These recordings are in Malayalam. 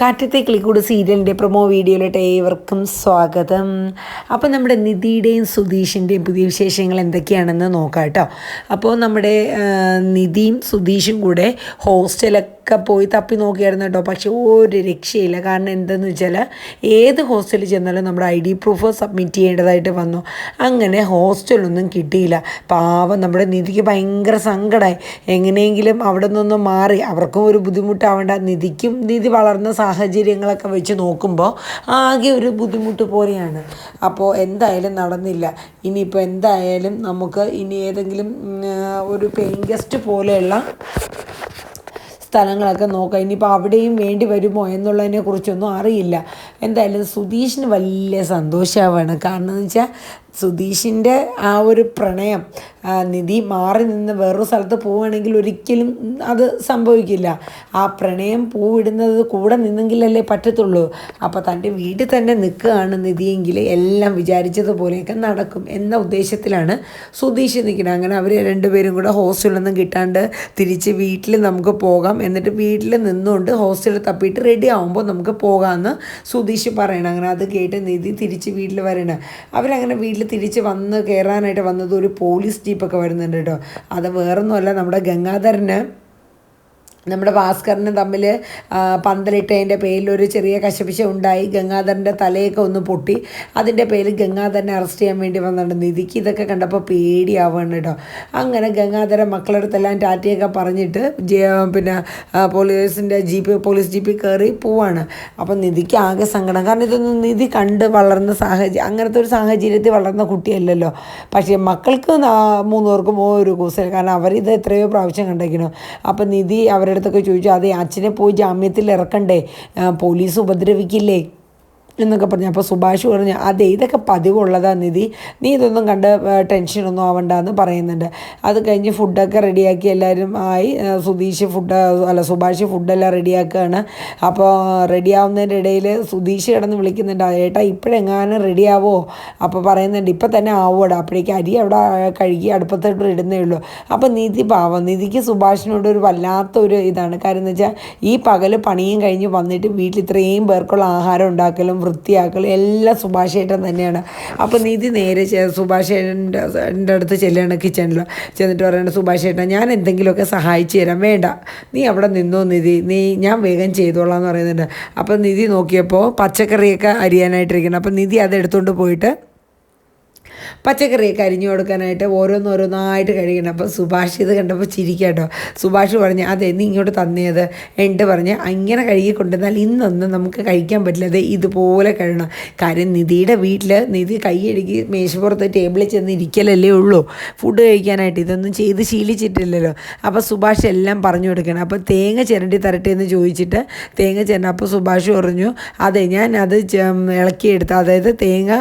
കാറ്റത്തെ കിളിക്കൂട് സീരിയലിന്റെ പ്രൊമോ വീഡിയോയിലോട്ട് ഏവർക്കും സ്വാഗതം. അപ്പോൾ നമ്മുടെ നിധിയുടെയും സുധീഷിന്റെയും പുതിയ വിശേഷങ്ങൾ എന്തൊക്കെയാണെന്ന് നോക്കാം കേട്ടോ. അപ്പോൾ നമ്മുടെ നിധിയും സുധീഷും കൂടെ ഹോസ്റ്റലൊക്കെ പോയി തപ്പി നോക്കിയായിരുന്നു കേട്ടോ. പക്ഷേ ഒരു രക്ഷയില്ല. കാരണം എന്തെന്ന് വെച്ചാൽ ഏത് ഹോസ്റ്റലിൽ ചെന്നാലും നമ്മുടെ ഐ ഡി പ്രൂഫ് സബ്മിറ്റ് ചെയ്യേണ്ടതായിട്ട് വന്നു. അങ്ങനെ ഹോസ്റ്റലൊന്നും കിട്ടിയില്ല. പാവം നമ്മുടെ നിധിക്ക് ഭയങ്കര സങ്കടമായി എങ്ങനെയെങ്കിലും അവിടെ നിന്നൊന്നും മാറി. അവർക്കും ഒരു ബുദ്ധിമുട്ടാവേണ്ട. നിധിക്കും നിധി വളർന്ന സാഹചര്യങ്ങളൊക്കെ വെച്ച് നോക്കുമ്പോൾ ആകെ ഒരു ബുദ്ധിമുട്ട് പോലെയാണ്. അപ്പോൾ എന്തായാലും നടന്നില്ല. ഇനിയിപ്പോൾ എന്തായാലും നമുക്ക് ഇനി ഏതെങ്കിലും ഒരു പെയിൻ ഗസ്റ്റ് പോലെയുള്ള സ്ഥലങ്ങളൊക്കെ നോക്കുക ഇനിയിപ്പോൾ അവിടെയും വേണ്ടി വരുമോ എന്നുള്ളതിനെ കുറിച്ചൊന്നും അറിയില്ല. എന്തായാലും സുധീഷിന് വലിയ സന്തോഷമാവാണ് കാരണം എന്ന് വെച്ചാൽ സുധീഷിന്റെ ആ ഒരു പ്രണയം നിധി മാറി നിന്ന് വേറൊരു സ്ഥലത്ത് പോവുകയാണെങ്കിൽ ഒരിക്കലും അത് സംഭവിക്കില്ല. ആ പ്രണയം പൂവിടുന്നത് കൂടെ നിന്നെങ്കിലല്ലേ പറ്റത്തുള്ളൂ. അപ്പോൾ തന്റെ വീട്ടിൽ തന്നെ നിൽക്കുകയാണ് നിധിയെങ്കിൽ എല്ലാം വിചാരിച്ചതുപോലെയൊക്കെ നടക്കും എന്ന ഉദ്ദേശത്തിലാണ് സുധീഷ് നിൽക്കുന്നത്. അങ്ങനെ അവർ രണ്ടുപേരും കൂടെ ഹോസ്റ്റലൊന്നും കിട്ടാണ്ട് തിരിച്ച് വീട്ടിൽ നമുക്ക് പോകാം. എന്നിട്ട് വീട്ടിൽ നിന്നുകൊണ്ട് ഹോസ്റ്റലിൽ തപ്പിയിട്ട് റെഡി ആകുമ്പോൾ നമുക്ക് പോകാമെന്ന് സുധീഷ് പറയണം. അങ്ങനെ അത് കേട്ട് നിധി തിരിച്ച് വീട്ടിൽ വരണം. അവരങ്ങനെ വീട്ടിൽ തിരിച്ച് വന്ന് കയറാനായിട്ട് വന്നത് ഒരു പോലീസ് ജീപ്പൊക്കെ വരുന്നുണ്ട് കേട്ടോ. അത് വേറൊന്നുമല്ല നമ്മുടെ ഗംഗാധരന് നമ്മുടെ ഭാസ്കറിന് തമ്മിൽ പന്തലിട്ടതിന്റെ പേരിൽ ഒരു ചെറിയ കശപിശ ഉണ്ടായി. ഗംഗാധരന്റെ തലയൊക്കെ ഒന്ന് പൊട്ടി. അതിന്റെ പേരിൽ ഗംഗാധരനെ അറസ്റ്റ് ചെയ്യാൻ വേണ്ടി വന്നിട്ടുണ്ട്. നിധിക്ക് ഇതൊക്കെ കണ്ടപ്പോൾ പേടിയാവുകയാണ് കേട്ടോ. അങ്ങനെ ഗംഗാധരൻ മക്കളടുത്തെല്ലാം ടാറ്റയൊക്കെ പറഞ്ഞിട്ട് പിന്നെ പോലീസിന്റെ ജീപ്പ് പോലീസ് ജീപ്പിൽ കയറി പോവാണ്. അപ്പം നിധിക്ക് ആകെ സങ്കടം. കാരണം ഇതൊന്നും നിധി കണ്ട് വളർന്ന സാഹചര്യം അങ്ങനത്തെ ഒരു സാഹചര്യത്തിൽ വളർന്ന കുട്ടിയല്ലല്ലോ. പക്ഷേ മക്കൾക്ക് മൂന്നുപേർക്കും മൂന്ന് പേർക്കും ഒരു കൂസൽ. കാരണം അവരിത് എത്രയോ പ്രാവശ്യം കണ്ടേക്കണം. അപ്പം നിധി അവരുടെ അടുത്തൊക്കെ ചോദിച്ചു അതെ അച്ഛനെ പോയി ജാമ്യത്തിൽ ഇറക്കണ്ടേ? പോലീസ് ഉപദ്രവിക്കില്ലേ? എന്നൊക്കെ പറഞ്ഞു. അപ്പോൾ സുഭാഷ് പറഞ്ഞു അതെ ഇതൊക്കെ പതിവുള്ളതാ നിധി. നീ ഇതൊന്നും കണ്ട് ടെൻഷനൊന്നും ആവണ്ട എന്ന് പറയുന്നുണ്ട്. അത് കഴിഞ്ഞ് ഫുഡൊക്കെ റെഡിയാക്കി എല്ലാവരും ആയി. സുധീഷ് ഫുഡ് അല്ല സുഭാഷ് ഫുഡെല്ലാം റെഡിയാക്കുകയാണ് അപ്പോൾ റെഡിയാവുന്നതിന്റെ ഇടയിൽ സുധീഷ് കിടന്ന് വിളിക്കുന്നുണ്ട്. ഏട്ടാ ഇപ്പോഴെങ്ങാനും റെഡിയാവോ? അപ്പോൾ പറയുന്നുണ്ട് ഇപ്പം തന്നെ ആവോടാ അപ്പോഴേക്കും അരി അവിടെ കഴുകി അടുപ്പത്തോട്ട് ഇടുന്നേ ഉള്ളൂ. അപ്പോൾ നിധി പാവം നിധിക്ക് സുഭാഷിനോട് ഒരു വല്ലാത്തൊരു ഇതാണ്. കാര്യം എന്ന് വെച്ചാൽ ഈ പകൽ പണിയും കഴിഞ്ഞ് വന്നിട്ട് വീട്ടിൽ ഇത്രയും പേർക്കുള്ള ആഹാരം ഉണ്ടാക്കലും വൃത്തിയാക്കലും എല്ലാം സുഭാഷേട്ടൻ തന്നെയാണ്. അപ്പോൾ നിധി നേരെ സുഭാഷേട്ടന്റെ അടുത്ത് ചെല്ലുകയാണ് കിച്ചണിൽ ചെന്നിട്ട് പറയുന്നത് സുഭാഷേട്ടൻ ഞാൻ എന്തെങ്കിലുമൊക്കെ സഹായിച്ചു തരാം. വേണ്ട. നീ അവിടെ നിന്നോ നിധി. നീ ഞാൻ വേഗം ചെയ്തോളാം എന്ന് പറയുന്നുണ്ട്. അപ്പോൾ നിധി നോക്കിയപ്പോൾ പച്ചക്കറിയൊക്കെ അരിയാനായിട്ടിരിക്കണം അപ്പോൾ നിധി അത് എടുത്തുകൊണ്ട് പോയിട്ട് പച്ചക്കറിയൊക്കെ അരിഞ്ഞു കൊടുക്കാനായിട്ട് ഓരോന്നോരോന്നായിട്ട് കഴിക്കണം. അപ്പോൾ സുഭാഷ് ഇത് കണ്ടപ്പോൾ ചിരിക്കാട്ടോ സുഭാഷ് പറഞ്ഞ് അതെ നീ ഇങ്ങോട്ട് തന്നേത്. എന്റെ പറഞ്ഞ് അങ്ങനെ കഴുകി കൊണ്ടുവന്നാൽ ഇന്നൊന്നും നമുക്ക് കഴിക്കാൻ പറ്റില്ല. അതെ ഇതുപോലെ കഴിയണം. കാര്യം നിധിയുടെ വീട്ടിൽ നിധി കൈയഴുകി മേശപ്പുറത്ത് ടേബിളിൽ ചെന്ന് ഇരിക്കലല്ലേ ഉള്ളൂ. ഫുഡ് കഴിക്കാനായിട്ട് ഇതൊന്നും ചെയ്ത് ശീലിച്ചിട്ടില്ലല്ലോ. അപ്പോൾ സുഭാഷ് എല്ലാം പറഞ്ഞു കൊടുക്കണം. അപ്പോൾ തേങ്ങ ചിരണ്ടി തരട്ടെ എന്ന് ചോദിച്ചിട്ട് തേങ്ങ ചിരണ്ട അപ്പോൾ സുഭാഷ് പറഞ്ഞു അതെ ഞാൻ അത് ഇളക്കിയെടുത്ത് അതായത് തേങ്ങ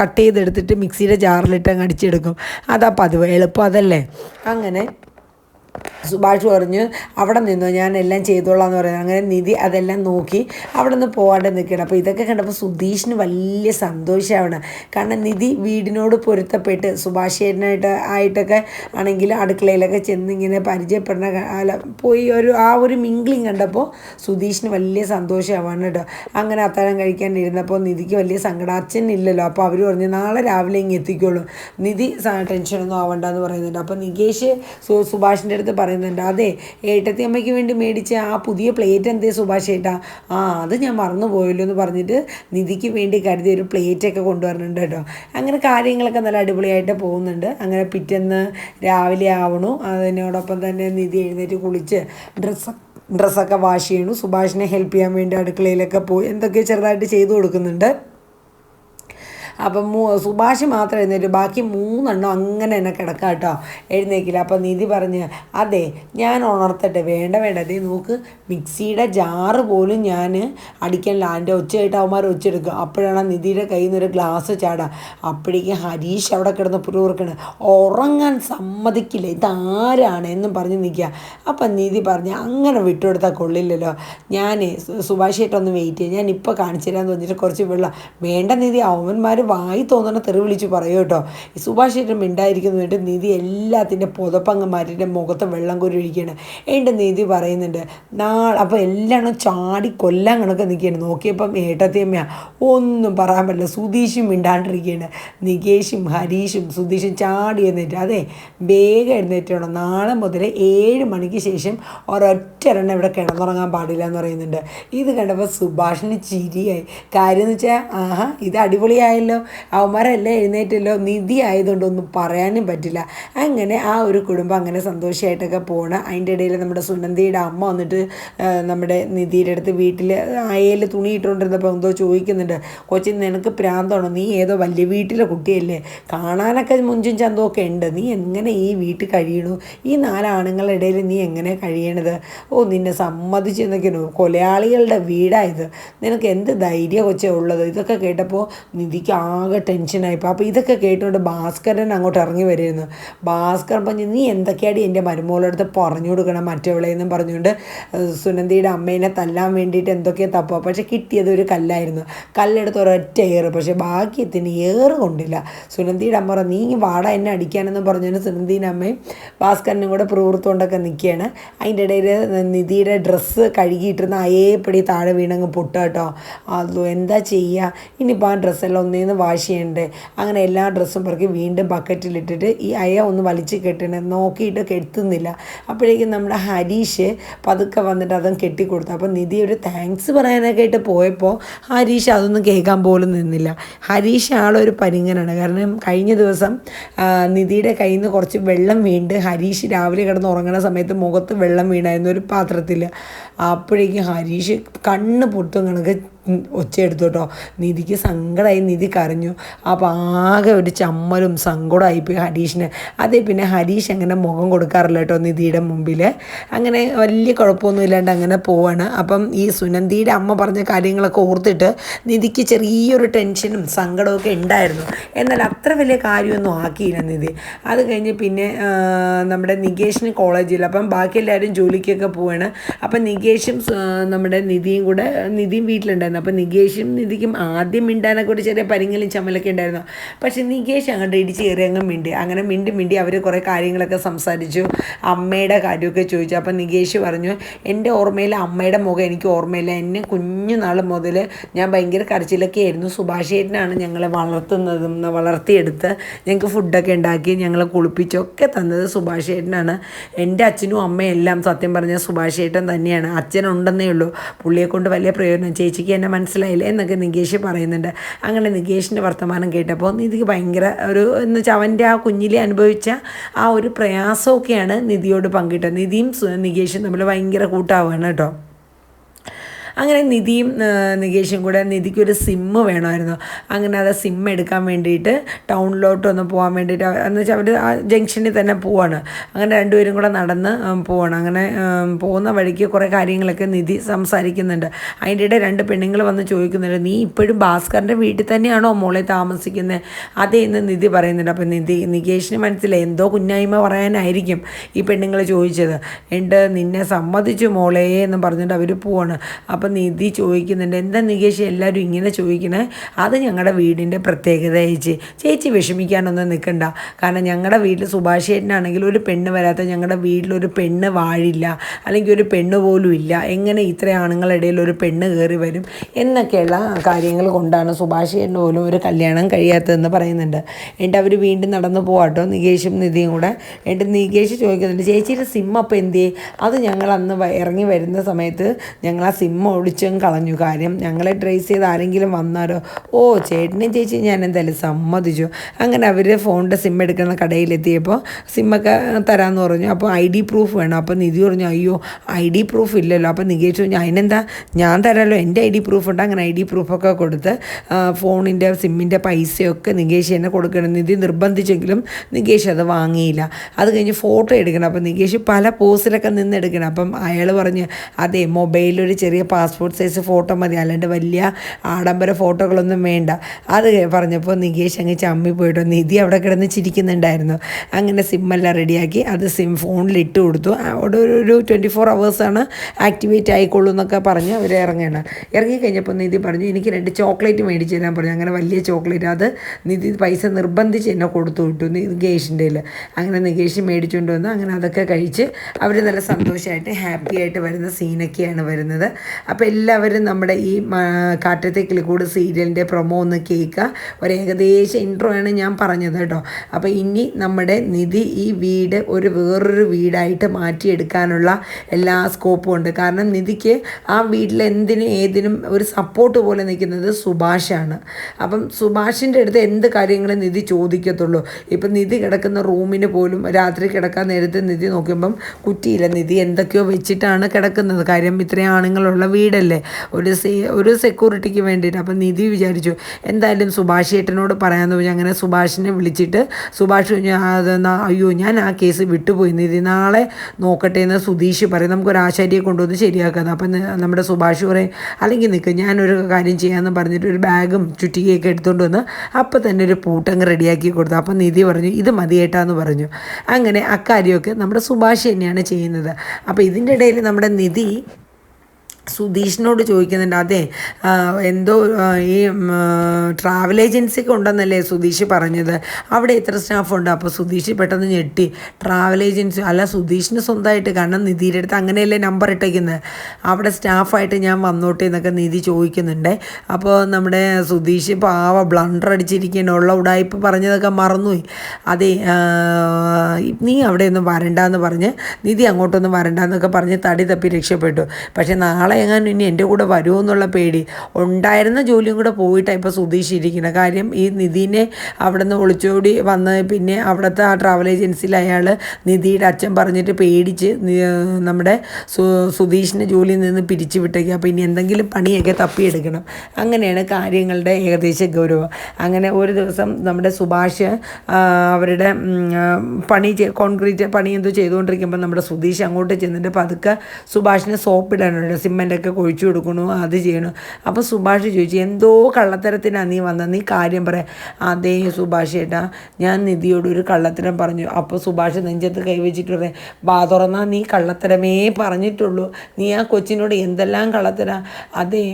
കട്ട് ചെയ്തെടുത്തിട്ട് മിക്സിയുടെ ജാറിലിട്ട് അങ്ങ് അടിച്ചെടുക്കും. അതാ പതിവ്. എളുപ്പം അതല്ലേ? അങ്ങനെ സുഭാഷ് പറഞ്ഞു അവിടെ നിന്നു ഞാൻ എല്ലാം ചെയ്തോളാം എന്ന് പറയുന്നത് അങ്ങനെ നിധി അതെല്ലാം നോക്കി അവിടെ നിന്ന് പോകാണ്ട് നിൽക്കണം അപ്പോൾ ഇതൊക്കെ കണ്ടപ്പോൾ സുധീഷിന് വലിയ സന്തോഷമാണ്. കാരണം നിധി വീടിനോട് പൊരുത്തപ്പെട്ട് സുഭാഷേനായിട്ട് ആയിട്ടൊക്കെ ആണെങ്കിൽ അടുക്കളയിലൊക്കെ ചെന്ന് ഇങ്ങനെ പരിചയപ്പെടുന്ന അല്ല പോയി ഒരു ആ ഒരു മിംഗ്ലിങ് കണ്ടപ്പോൾ സുധീഷിന് വലിയ സന്തോഷമാവാണ് കേട്ടോ. അങ്ങനെ അത്താഴം കഴിക്കാൻ ഇരുന്നപ്പോൾ നിധിക്ക് വലിയ സങ്കടം അച്ഛൻ ഇല്ലല്ലോ അപ്പോൾ അവർ പറഞ്ഞു നാളെ രാവിലെ ഇങ്ങ് എത്തിക്കോളും. നിധി ടെൻഷനൊന്നും ആവണ്ടെന്ന് പറയുന്നുണ്ട്. അപ്പോൾ നികേഷ് സുഭാഷിന്റെ അടുത്ത് പറയുന്നുണ്ട്. അതെ ഏട്ടത്തി അമ്മയ്ക്ക് വേണ്ടി മേടിച്ച ആ പുതിയ പ്ലേറ്റ് എന്തേ സുഭാഷ് ഏട്ടാ? ആ അത് ഞാൻ മറന്നു പോയല്ലോ എന്ന് പറഞ്ഞിട്ട് നിധിക്ക് വേണ്ടി കരുതിയ ഒരു പ്ലേറ്റൊക്കെ കൊണ്ടുവരുന്നുണ്ട് കേട്ടോ. അങ്ങനെ കാര്യങ്ങളൊക്കെ നല്ല അടിപൊളിയായിട്ട് പോകുന്നുണ്ട്. അങ്ങനെ പിറ്റേന്ന് രാവിലെ ആവണു. അതിനോടൊപ്പം തന്നെ നിധി എഴുന്നേറ്റ് കുളിച്ച് ഡ്രസ്സ് ഡ്രസ്സൊക്കെ വാഷ് ചെയ്യണു. സുഭാഷിനെ ഹെൽപ്പ് ചെയ്യാൻ വേണ്ടി അടുക്കളയിലൊക്കെ പോയി. എന്തൊക്കെയോ ചെറുതായിട്ട് ചെയ്തു കൊടുക്കുന്നുണ്ട്. അപ്പം മൂ സുഭാഷ് മാത്രം എഴുന്നേറ്റ്. ബാക്കി മൂന്നെണ്ണം അങ്ങനെ തന്നെ കിടക്കാം കേട്ടോ എഴുന്നേക്കില്ല. അപ്പം നിധി പറഞ്ഞ് അതെ ഞാൻ ഉണർത്തട്ടെ. വേണ്ട വേണ്ട. അതേ നോക്ക്. മിക്സിയുടെ ജാറ് പോലും ഞാൻ അടിക്കാനില്ല അതിന്റെ ഒച്ചയായിട്ട് അവന്മാർ ഒച്ചെടുക്കും അപ്പോഴാണ് നിധിയുടെ കയ്യിൽ നിന്ന് ഒരു ഗ്ലാസ് ചാടുക അപ്പോഴേക്കും ഹരീഷ് അവിടെ കിടന്ന് പുരുവർക്കണ് ഉറങ്ങാൻ സമ്മതിക്കില്ല. ഇതാരാണ് എന്നും പറഞ്ഞ് നിൽക്കുക അപ്പം നിധി പറഞ്ഞ് അങ്ങനെ വിട്ടുകൊടുത്താൽ കൊള്ളില്ലല്ലോ. ഞാൻ സുഭാഷേട്ടൊന്ന് വെയിറ്റ് ചെയ്യാം. ഞാൻ ഇപ്പോൾ കാണിച്ചു തരാമെന്ന് പറഞ്ഞിട്ട് കുറച്ച് വെള്ളം. വേണ്ട നിധി അവന്മാർ വായി തോന്നണ തെറി വിളിച്ച് പറയും കേട്ടോ. ഈ സുഭാഷ് ചേട്ടൻ മിണ്ടായിരിക്കുന്നു എന്നിട്ട് നിധി എല്ലാത്തിന്റെ പുതപ്പങ്ങ് മാറ്റിയിട്ട് മുഖത്ത് വെള്ളം കോരി ഒഴിക്കുകയാണ് എന്റെ നിധി പറയുന്നുണ്ട് നാളെ അപ്പോൾ എല്ലാം ചാടി കൊല്ലാൻ കണക്ക് നിൽക്കുകയാണ്. നോക്കിയപ്പം ഏട്ടത്തിയമ്മ ഒന്നും പറയാൻ പറ്റില്ല. സുധീഷും മിണ്ടാണ്ടിരിക്കുകയാണ്. നികേഷും ഹരീഷും സുധീഷും ചാടി എന്നിട്ട് അതെ വേഗം എഴുന്നേറ്റ് വേണം. നാളെ മുതൽ ഏഴ് മണിക്ക് ശേഷം ഒരൊറ്റ എണ്ണം ഇവിടെ കിടന്നുറങ്ങാൻ പാടില്ല എന്ന് പറയുന്നുണ്ട്. ഇത് കണ്ടപ്പോൾ സുഭാഷിന് ചിരിയായി. കാര്യം എന്ന് വെച്ചാൽ ആഹാ ഇത് അടിപൊളിയായല്ലോ. അവന്മാരെല്ലാം എഴുന്നേറ്റല്ലോ? നിധി ആയതുകൊണ്ട് ഒന്നും പറയാനും പറ്റില്ല. അങ്ങനെ ആ ഒരു കുടുംബം അങ്ങനെ സന്തോഷമായിട്ടൊക്കെ പോകണം അതിന്റെ ഇടയിൽ നമ്മുടെ സുനന്ദിയുടെ അമ്മ വന്നിട്ട് നമ്മുടെ നിധിയുടെ അടുത്ത് വീട്ടിൽ അയയിൽ തുണി ഇട്ടുകൊണ്ടിരുന്നപ്പോൾ എന്തോ ചോദിക്കുന്നുണ്ട്. കൊച്ചി നിനക്ക് പ്രാന്താണോ? നീ ഏതോ വലിയ വീട്ടിലെ കുട്ടിയല്ലേ? കാണാനൊക്കെ മുഞ്ചും ചന്തമൊക്കെ ഉണ്ട്. നീ എങ്ങനെ ഈ വീട്ടിൽ കഴിയണു? ഈ നാലാണുങ്ങളുടെ ഇടയിൽ നീ എങ്ങനെ കഴിയണത്? ഓ നിന്നെ സമ്മതിച്ചു എന്നൊക്കെയാണ് കൊലയാളികളുടെ വീടായത് നിനക്ക് എന്ത് ധൈര്യം കൊച്ചേ ഉള്ളത്? ഇതൊക്കെ കേട്ടപ്പോൾ നിധിക്ക് ആകെ ടെൻഷനായിപ്പോൾ അപ്പോൾ ഇതൊക്കെ കേട്ടുകൊണ്ട് ഭാസ്കരൻ അങ്ങോട്ട് ഇറങ്ങി വരുമായിരുന്നു ഭാസ്കരൻ പറഞ്ഞു നീ എന്തൊക്കെയാടി എന്റെ മരുമോളടുത്ത് പറഞ്ഞു കൊടുക്കണം? മറ്റവളെന്നും പറഞ്ഞുകൊണ്ട് സുനന്ദിയുടെ അമ്മേനെ തല്ലാൻ വേണ്ടിയിട്ട് എന്തൊക്കെയോ തപ്പുക പക്ഷേ കിട്ടിയത് ഒരു കല്ലായിരുന്നു. കല്ലെടുത്ത് ഒരൊറ്റ ഏറ്. പക്ഷേ ഭാഗ്യത്തിന് ഏറ് കൊണ്ടില്ല. സുനന്ദിയുടെ അമ്മ പറഞ്ഞു നീ വാട എന്നെ അടിക്കാനെന്ന് പറഞ്ഞുകൊണ്ട് സുനന്ദീന്റെ അമ്മയും ഭാസ്കരനും കൂടെ പ്രവൃത്തുകൊണ്ടൊക്കെ നിൽക്കുകയാണ്. അതിന്റെ ഇടയിൽ നിധിയുടെ ഡ്രസ്സ് കഴുകിയിട്ടിരുന്ന അയേപ്പടി താഴെ വീണങ്ങ് പൊട്ടുക കേട്ടോ. അതോ എന്താ ചെയ്യുക ഇനിയിപ്പോൾ ആ ഡ്രസ്സെല്ലാം ഒന്നേന്ന് വാഷ് ചെയ്യേണ്ടത് അങ്ങനെ എല്ലാ ഡ്രസ്സും പെറുക്കി വീണ്ടും ബക്കറ്റിലിട്ടിട്ട് ഈ അയ ഒന്ന് വലിച്ച് കെട്ടണേ നോക്കിയിട്ട് കെട്ടുന്നില്ല അപ്പോഴേക്കും നമ്മുടെ ഹരീഷ് പതുക്കെ വന്നിട്ട് അതും കെട്ടിക്കൊടുത്തു. അപ്പോൾ നിധി ഒരു താങ്ക്സ് പറയാനൊക്കെ ആയിട്ട് പോയപ്പോൾ ഹരീഷ് അതൊന്നും കേൾക്കാൻ പോലും നിന്നില്ല. ഹരീഷ് ആളൊരു പരിങ്ങനാണ്. കാരണം കഴിഞ്ഞ ദിവസം നിധിയുടെ കയ്യിൽ നിന്ന് കുറച്ച് വെള്ളം വീണ്ട് ഹരീഷ് രാവിലെ കിടന്ന് ഉറങ്ങുന്ന സമയത്ത് മുഖത്ത് വെള്ളം വീണായിരുന്നു ഒരു പാത്രത്തിൽ അപ്പോഴേക്കും ഹരീഷ് കണ്ണ് പൊട്ടും കണക്ക് ഒച്ചയെടുത്തു കേട്ടോ നിധിക്ക് സങ്കടമായി നിധി കരഞ്ഞു. അപ്പോൾ ആകെ ഒരു ചമ്മലും സങ്കടമായി പോയി ഹരീഷിന്. അതേ പിന്നെ ഹരീഷ് അങ്ങനെ മുഖം കൊടുക്കാറില്ല കേട്ടോ നിധിയുടെ മുമ്പിൽ അങ്ങനെ വലിയ കുഴപ്പമൊന്നും ഇല്ലാണ്ട് അങ്ങനെ പോവാണ്. അപ്പം ഈ സുനന്ദിയുടെ അമ്മ പറഞ്ഞ കാര്യങ്ങളൊക്കെ ഓർത്തിട്ട് നിധിക്ക് ചെറിയൊരു ടെൻഷനും സങ്കടമൊക്കെ ഉണ്ടായിരുന്നു. എന്നാൽ അത്ര വലിയ കാര്യമൊന്നും ആക്കിയില്ല നിധി. അത് കഴിഞ്ഞ് പിന്നെ നമ്മുടെ നികേഷിന് കോളേജിൽ. അപ്പം ബാക്കി എല്ലാവരും ജോലിക്കൊക്കെ പോവാണ്. അപ്പം നികേഷും നമ്മുടെ നിധിയും കൂടെ നിധിയും വീട്ടിലുണ്ടായിരുന്നു. അപ്പം നികേഷും നിധിക്കും ആദ്യം മിണ്ടാനൊക്കെ ഒരു ചെറിയ പരിങ്ങലും ചമ്മലൊക്കെ ഉണ്ടായിരുന്നു. പക്ഷേ നികേഷ് അങ്ങോട്ട് ഇടിച്ച് കയറി അങ്ങ് മിണ്ടി. അങ്ങനെ മിണ്ടി മിണ്ടി അവർ കുറേ കാര്യങ്ങളൊക്കെ സംസാരിച്ചു. അമ്മയുടെ കാര്യമൊക്കെ ചോദിച്ചു. അപ്പോൾ നികേഷ് പറഞ്ഞു എന്റെ ഓർമ്മയിൽ അമ്മയുടെ മുഖം എനിക്ക് ഓർമ്മയില്ല. എന്നെ കുഞ്ഞു നാൾ മുതൽ ഞാൻ ഭയങ്കര കരച്ചിലൊക്കെ ആയിരുന്നു. സുഭാഷേട്ടനാണ് ഞങ്ങളെ വളർത്തുന്നതും വളർത്തിയെടുത്ത് ഞങ്ങൾക്ക് ഫുഡൊക്കെ ഉണ്ടാക്കി ഞങ്ങളെ കുളിപ്പിച്ചൊക്കെ തന്നത് സുഭാഷേട്ടനാണ് എന്റെ അച്ഛനും അമ്മയും എല്ലാം സത്യം പറഞ്ഞാൽ സുഭാഷേട്ടൻ തന്നെയാണ്. അച്ഛനുണ്ടെന്നേ ഉള്ളൂ. പുള്ളിയെ കൊണ്ട് വലിയ പ്രയോജനം. ചേച്ചിക്ക് എന്നെ മനസ്സിലായില്ല എന്നൊക്കെ നികേഷ് പറയുന്നുണ്ട്. അങ്ങനെ നികേഷിന്റെ വർത്തമാനം കേട്ടപ്പോൾ നിധിക്ക് ഭയങ്കര ഒരു എന്ന് വെച്ചാൽ അവന്റെ ആ കുഞ്ഞിലെ അനുഭവിച്ച ആ ഒരു പ്രയാസമൊക്കെയാണ് നിധിയോട് പങ്കിട്ടത്. നിധിയും നികേഷും തമ്മിൽ ഭയങ്കര കൂട്ടാവുകയാണ് കേട്ടോ. അങ്ങനെ നിധിയും നികേഷും കൂടെ നിധിക്കൊരു സിമ്മ് വേണമായിരുന്നു. അങ്ങനെ അത് സിം എടുക്കാൻ വേണ്ടിയിട്ട് ടൗണിലോട്ടൊന്ന് പോകാൻ വേണ്ടിയിട്ട് എന്ന് വെച്ചാൽ അവർ ജംഗ്ഷനിൽ തന്നെ പോവാണ്. അങ്ങനെ രണ്ടുപേരും കൂടെ നടന്ന് പോവാണ്. അങ്ങനെ പോകുന്ന വഴിക്ക് കുറേ കാര്യങ്ങളൊക്കെ നിധി സംസാരിക്കുന്നുണ്ട്. അതിന്റെ ഇടയിൽ രണ്ട് പെണ്ണുങ്ങൾ വന്ന് ചോദിക്കുന്നുണ്ട് നീ ഇപ്പോഴും ഭാസ്കറിന്റെ വീട്ടിൽ തന്നെയാണോ മോളെ താമസിക്കുന്നത് അതേ എന്ന് നിധി പറയുന്നുണ്ട്. അപ്പം നിധി നികേഷിന് മനസ്സിലായി എന്തോ കുഞ്ഞായ്മ പറയാനായിരിക്കും ഈ പെണ്ണുങ്ങൾ ചോദിച്ചത്. എന്റെ നിന്നെ സമ്മതിച്ചു മോളെ എന്ന് പറഞ്ഞിട്ട് അവർ പോവാണ്. അപ്പം നിധി ചോദിക്കുന്നുണ്ട്. എന്താ നികേഷ് എല്ലാവരും ഇങ്ങനെ ചോദിക്കണേ? അത് ഞങ്ങളുടെ വീടിന്റെ പ്രത്യേകത ചേച്ചി. ചേച്ചി വിഷമിക്കാനൊന്നും നിൽക്കണ്ട കാരണം ഞങ്ങളുടെ വീട്ടിൽ സുഭാഷ് ചേട്ടനാണെങ്കിൽ ഒരു പെണ്ണ് വരാത്ത ഞങ്ങളുടെ വീട്ടിലൊരു പെണ്ണ് വാഴില്ല. അല്ലെങ്കിൽ ഒരു പെണ്ണ് പോലും ഇല്ല. എങ്ങനെ ഇത്ര ആണുങ്ങളുടെ ഇടയിൽ ഒരു പെണ്ണ് കയറി വരും? എന്നൊക്കെയുള്ള കാര്യങ്ങൾ കൊണ്ടാണ് സുഭാഷ് ചേട്ടന് പോലും ഒരു കല്യാണം കഴിയാത്തതെന്ന് പറയുന്നുണ്ട്. എന്നിട്ട് അവർ വീണ്ടും നടന്നു പോവാട്ടോ നികേഷും നിധിയും കൂടെ. എന്നിട്ട് നികേഷ് ചോദിക്കുന്നുണ്ട് ചേച്ചിയുടെ സിം അപ്പം എന്ത് അത് ഞങ്ങൾ അന്ന് ഇറങ്ങി വരുന്ന സമയത്ത് ഞങ്ങൾ ആ സിം ഒളിച്ചും കളഞ്ഞു. കാര്യം ഞങ്ങളെ ട്രേസ് ചെയ്ത് ആരെങ്കിലും വന്നാലോ? ഓ ചേട്ടനെയും ചേച്ചി ഞാൻ എന്തായാലും സമ്മതിച്ചു. അങ്ങനെ അവർ ഫോണിന്റെ സിം എടുക്കുന്ന കടയിലെത്തിയപ്പോൾ സിമ്മൊക്കെ തരാമെന്ന് പറഞ്ഞു. അപ്പോൾ ഐ ഡി പ്രൂഫ് വേണം. അപ്പോൾ നിധി പറഞ്ഞു അയ്യോ ഐ ഡി പ്രൂഫ് ഇല്ലല്ലോ. അപ്പോൾ നികേഷ് പറഞ്ഞു അതിനെന്താ? ഞാൻ തരാമല്ലോ എന്റെ ഐ ഡി പ്രൂഫ് ഉണ്ട്. അങ്ങനെ ഐ ഡി പ്രൂഫൊക്കെ കൊടുത്ത് ഫോണിന്റെ സിമ്മിന്റെ പൈസയൊക്കെ നികേഷ് തന്നെ കൊടുക്കണം. നിധി നിർബന്ധിച്ചെങ്കിലും നികേഷ് അത് വാങ്ങിയില്ല. അത് കഴിഞ്ഞ് ഫോട്ടോ എടുക്കണം. അപ്പോൾ നികേഷ് പല പോസിലൊക്കെ നിന്ന് എടുക്കണം. അപ്പം അയാൾ പറഞ്ഞ് അതെ മൊബൈലൊരു ചെറിയ പാസ്പോർട്ട് സൈസ് ഫോട്ടോ മതി. അല്ലാണ്ട് വലിയ ആഡംബര ഫോട്ടോകളൊന്നും വേണ്ട. അത് പറഞ്ഞപ്പോൾ നികേഷ് അങ്ങ് ചമ്മി പോയിട്ടോ. നിധി അവിടെ കിടന്ന് ചിരിക്കുന്നുണ്ടായിരുന്നു. അങ്ങനെ സിമ്മെല്ലാം റെഡിയാക്കി അത് സിം ഫോണിൽ ഇട്ട് കൊടുത്തു. അവിടെ ഒരു ഒരു ട്വന്റി ഫോർ അവേഴ്സാണ് ആക്ടിവേറ്റ് ആയിക്കോളൂ എന്നൊക്കെ പറഞ്ഞ് അവർ ഇറങ്ങണം ഇറങ്ങിക്കഴിഞ്ഞപ്പോൾ നിധി പറഞ്ഞു എനിക്ക് രണ്ട് ചോക്ലേറ്റ് മേടിച്ച് തരാൻ പറഞ്ഞു. അങ്ങനെ വലിയ ചോക്ലേറ്റ്. അത് നിധി പൈസ നിർബന്ധിച്ച് എന്നെ കൊടുത്തു വിട്ടു നികേഷിന്റെ അങ്ങനെ നികേഷ് മേടിച്ചുകൊണ്ട് വന്ന് അങ്ങനെ അതൊക്കെ കഴിച്ച് അവർ നല്ല സന്തോഷമായിട്ട് ഹാപ്പി ആയിട്ട് വരുന്ന സീനൊക്കെയാണ് വരുന്നത്. അപ്പോൾ എല്ലാവരും നമ്മുടെ ഈ കാറ്റത്തെ കൂടെ സീരിയലിന്റെ പ്രൊമോ ഒന്ന് കേൾക്കുക. ഒരു ഏകദേശം ഇൻട്രോ ആണ് ഞാൻ പറഞ്ഞത് കേട്ടോ. അപ്പോൾ ഇനി നമ്മുടെ നിധി ഈ വീട് ഒരു വേറൊരു വീടായിട്ട് മാറ്റിയെടുക്കാനുള്ള എല്ലാ സ്കോപ്പും ഉണ്ട്. കാരണം നിധിക്ക് ആ വീട്ടിൽ എന്തിനും ഏതിനും ഒരു സപ്പോർട്ട് പോലെ നിൽക്കുന്നത് സുഭാഷാണ്. അപ്പം സുഭാഷിന്റെ അടുത്ത് എന്ത് കാര്യങ്ങളും നിധി ചോദിക്കത്തുള്ളൂ? ഇപ്പം നിധി കിടക്കുന്ന റൂമിന് പോലും രാത്രി കിടക്കാൻ നേരത്തെ നിധി നോക്കുമ്പം കുറ്റിയില്ല. നിധി എന്തൊക്കെയോ വെച്ചിട്ടാണ് കിടക്കുന്നത്. കാര്യം ഇത്രയും ആണുങ്ങളുള്ള വീടല്ലേ? ഒരു സേ ഒരു സെക്യൂരിറ്റിക്ക് വേണ്ടിയിട്ട് അപ്പം നിധി വിചാരിച്ചു എന്തായാലും സുഭാഷ് ഏട്ടനോട് പറയാമെന്ന് പറഞ്ഞു അങ്ങനെ സുഭാഷിനെ വിളിച്ചിട്ട് സുഭാഷ് അയ്യോ ഞാൻ ആ കേസ് വിട്ടുപോയി. നിധി നാളെ നോക്കട്ടെ എന്ന് സുധീഷ് പറയും. നമുക്കൊരു ആശാരിയെ കൊണ്ടുവന്ന് ശരിയാക്കാം അപ്പം നമ്മുടെ സുഭാഷ് പറയും അല്ലെങ്കിൽ നിൽക്കും ഞാനൊരു കാര്യം ചെയ്യാമെന്ന് പറഞ്ഞിട്ട് ഒരു ബാഗും ചുറ്റികയൊക്കെ എടുത്തുകൊണ്ട് വന്ന് അപ്പം തന്നെ ഒരു പൂട്ടങ്ങ് റെഡിയാക്കി കൊടുത്തു. അപ്പം നിധി പറഞ്ഞു ഇത് മതിയേട്ടാന്ന് പറഞ്ഞു. അങ്ങനെ അക്കാര്യമൊക്കെ നമ്മുടെ സുഭാഷ് തന്നെയാണ് ചെയ്യുന്നത്. അപ്പോൾ ഇതിന്റെ ഇടയിൽ നമ്മുടെ നിധി സുധീഷിനോട് ചോദിക്കുന്നുണ്ട് അതെ എന്തോ ഈ ട്രാവൽ ഏജൻസിക്ക് ഉണ്ടെന്നല്ലേ സുധീഷ് പറഞ്ഞത്? അവിടെ എത്ര സ്റ്റാഫുണ്ട് അപ്പോൾ സുധീഷ് പെട്ടെന്ന് ഞെട്ടി ട്രാവൽ ഏജൻസി അല്ല സുധീഷിന് സ്വന്തമായിട്ട് കാരണം നിധിയുടെ അടുത്ത് അങ്ങനെയല്ലേ നമ്പർ ഇട്ടേക്കുന്നത് അവിടെ സ്റ്റാഫായിട്ട് ഞാൻ വന്നോട്ടെ എന്നൊക്കെ നിധി ചോദിക്കുന്നുണ്ട്. അപ്പോൾ നമ്മുടെ സുധീഷ് പാവ ബ്ലണ്ടർ അടിച്ചിരിക്കുകയാണ് ഉള്ള ഉടായ്പ പറഞ്ഞതൊക്കെ മറന്നുപോയി. അതെ നീ അവിടെ ഒന്നും വരണ്ടെന്ന് പറഞ്ഞ് നിധി അങ്ങോട്ടൊന്നും വരണ്ടെന്നൊക്കെ പറഞ്ഞ് തടി തപ്പി രക്ഷപ്പെട്ടു. പക്ഷേ നാളെ എങ്ങാനും ഇനി എന്റെ കൂടെ വരുമോ എന്നുള്ള പേടി. ഉണ്ടായിരുന്ന ജോലിയും കൂടെ പോയിട്ടാണ് ഇപ്പോൾ സുധീഷിരിക്കുന്നത് കാര്യം ഈ നിധിനെ അവിടെ നിന്ന് ഒളിച്ചോടി വന്ന് പിന്നെ അവിടുത്തെ ആ ട്രാവൽ ഏജൻസിയിൽ അയാൾ നിധിയുടെ അച്ഛൻ പറഞ്ഞിട്ട് പേടിച്ച് നമ്മുടെ സു സുധീഷിനെ ജോലിയിൽ നിന്ന് പിരിച്ചു വിട്ടേക്കുക അപ്പോൾ ഇനി എന്തെങ്കിലും പണിയൊക്കെ തപ്പിയെടുക്കണം. അങ്ങനെയാണ് കാര്യങ്ങളുടെ ഏകദേശ ഗൗരവം. അങ്ങനെ ഒരു ദിവസം നമ്മുടെ സുഭാഷ് അവരുടെ പണി കോൺക്രീറ്റ് പണി എന്തോ ചെയ്തുകൊണ്ടിരിക്കുമ്പോൾ നമ്മുടെ സുധീഷ് അങ്ങോട്ട് ചെന്നിട്ട് പതുക്കെ സുഭാഷിനെ സോപ്പ് ഇടാനുണ്ട് സിമെന്റൊക്കെ കൊഴിച്ചു കൊടുക്കണു അത് ചെയ്യണു. അപ്പോൾ സുഭാഷ് ചോദിച്ചു എന്തോ കള്ളത്തരത്തിനാണ് നീ വന്നത് നീ കാര്യം പറയാം അതേ സുഭാഷ് ഏട്ടാ ഞാൻ നിധിയോട് ഒരു കള്ളത്തരം പറഞ്ഞു. അപ്പോൾ സുഭാഷ് നെഞ്ചത്ത് കൈവച്ചിട്ട് പറയാം വാ തുറന്നാൽ നീ കള്ളത്തരമേ പറഞ്ഞിട്ടുള്ളൂ. നീ ആ കൊച്ചിനോട് എന്തെല്ലാം കള്ളത്തര? അതേ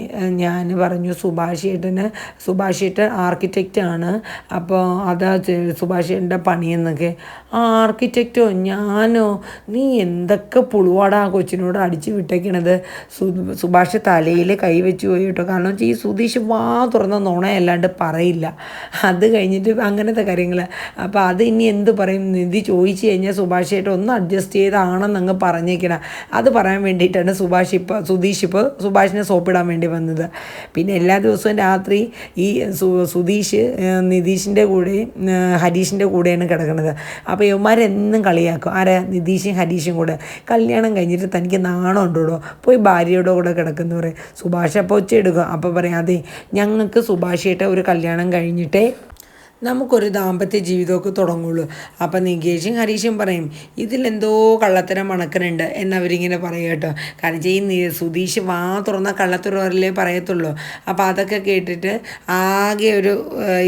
ഞാൻ പറഞ്ഞു സുഭാഷ് ഏട്ടന് സുഭാഷ് ഏട്ടൻ ആർക്കിടെക്റ്റാണ് അപ്പോൾ അതാ സുഭാഷ് ഏട്ടന്റെ പണിയെന്നൊക്കെ. ആർക്കിടെക്റ്റോ ഞാനോ? നീ എന്തൊക്കെ പുളുവാടാ ആ കൊച്ചിനോട് അടിച്ചു വിട്ടേക്കണത്? സുഭാഷ് തലയിൽ കൈവച്ച് പോയി കേട്ടോ കാരണം വെച്ചാൽ ഈ സുധീഷ് വാ തുറന്ന നുണയല്ലാണ്ട് പറയില്ല. അത് കഴിഞ്ഞിട്ട് അങ്ങനത്തെ കാര്യങ്ങൾ അപ്പോൾ അത് ഇനി എന്ത് പറയും? നിധി ചോദിച്ചു കഴിഞ്ഞാൽ സുഭാഷ് ഏട്ടൻ ഒന്ന് അഡ്ജസ്റ്റ് ചെയ്താണെന്ന് അങ്ങ് പറഞ്ഞേക്കണം. അത് പറയാൻ വേണ്ടിയിട്ടാണ് സുഭാഷ് ഇപ്പോൾ സുധീഷ് ഇപ്പോൾ സുഭാഷിനെ സോപ്പിടാൻ വേണ്ടി വന്നത്. പിന്നെ എല്ലാ ദിവസവും രാത്രി ഈ സുധീഷ് നിതീഷിന്റെ കൂടെയും ഹരീഷിന്റെ കൂടെയാണ് കിടക്കുന്നത് അപ്പോൾ യുവമാരെന്നും കളിയാക്കും. ആരാ? നിതീഷും ഹരീഷും കൂടെ. കല്യാണം കഴിഞ്ഞിട്ട് തനിക്ക് നാണം ഉണ്ടോ പോയി ഭാര്യയുടെ കൂടെ കിടക്കുന്നവരെ സുഭാഷ് അപ്പോൾ ഒച്ച എടുക്കും അപ്പോൾ പറയാം അതെ ഞങ്ങൾക്ക് സുഭാഷിയുടെ ഒരു കല്യാണം കഴിഞ്ഞിട്ടേ നമുക്കൊരു ദാമ്പത്യ ജീവിതമൊക്കെ തുടങ്ങുള്ളൂ. അപ്പം നികേഷും ഹരീഷും പറയും ഇതിലെന്തോ കള്ളത്തരം മണക്കനുണ്ട് എന്നവരിങ്ങനെ പറയും കേട്ടോ. കാരണം ഈ സുധീഷ് വാ തുറന്ന കള്ളത്തുറവരല്ലേ പറയത്തുള്ളൂ. അപ്പോൾ അതൊക്കെ കേട്ടിട്ട് ആകെ ഒരു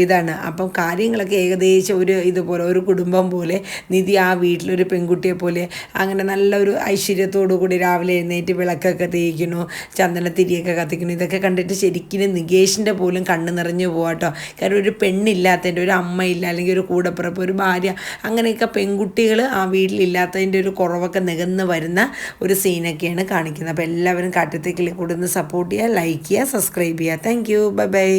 ഇതാണ്. അപ്പം കാര്യങ്ങളൊക്കെ ഏകദേശം ഒരു ഇതുപോലെ ഒരു കുടുംബം പോലെ നിധി ആ വീട്ടിലൊരു പെൺകുട്ടിയെ പോലെ അങ്ങനെ നല്ലൊരു ഐശ്വര്യത്തോടു കൂടി രാവിലെ എഴുന്നേറ്റ് വിളക്കൊക്കെ തേക്കുന്നു ചന്ദനത്തിരിയൊക്കെ കത്തിക്കുന്നു. ഇതൊക്കെ കണ്ടിട്ട് ശരിക്കും നികേഷിന്റെ പോലും കണ്ണ് നിറഞ്ഞു പോവാട്ടോ കാരണം ഒരു പെണ്ണില്ലാത്തതിന്റെ ഒരു അമ്മയില്ല അല്ലെങ്കിൽ ഒരു കൂടപ്പിറപ്പ് ഒരു ഭാര്യ അങ്ങനെയൊക്കെ പെൺകുട്ടികൾ ആ വീട്ടിലില്ലാത്തതിന്റെ ഒരു കുറവൊക്കെ നികന്ന് വരുന്ന ഒരു സീനൊക്കെയാണ് കാണിക്കുന്നത്. അപ്പോൾ എല്ലാവരും കാറ്റത്തേക്കിൽ കൂടുന്ന സപ്പോർട്ട് ചെയ്യുക ലൈക്ക് ചെയ്യുക സബ്സ്ക്രൈബ് ചെയ്യുക. Thank you bye bye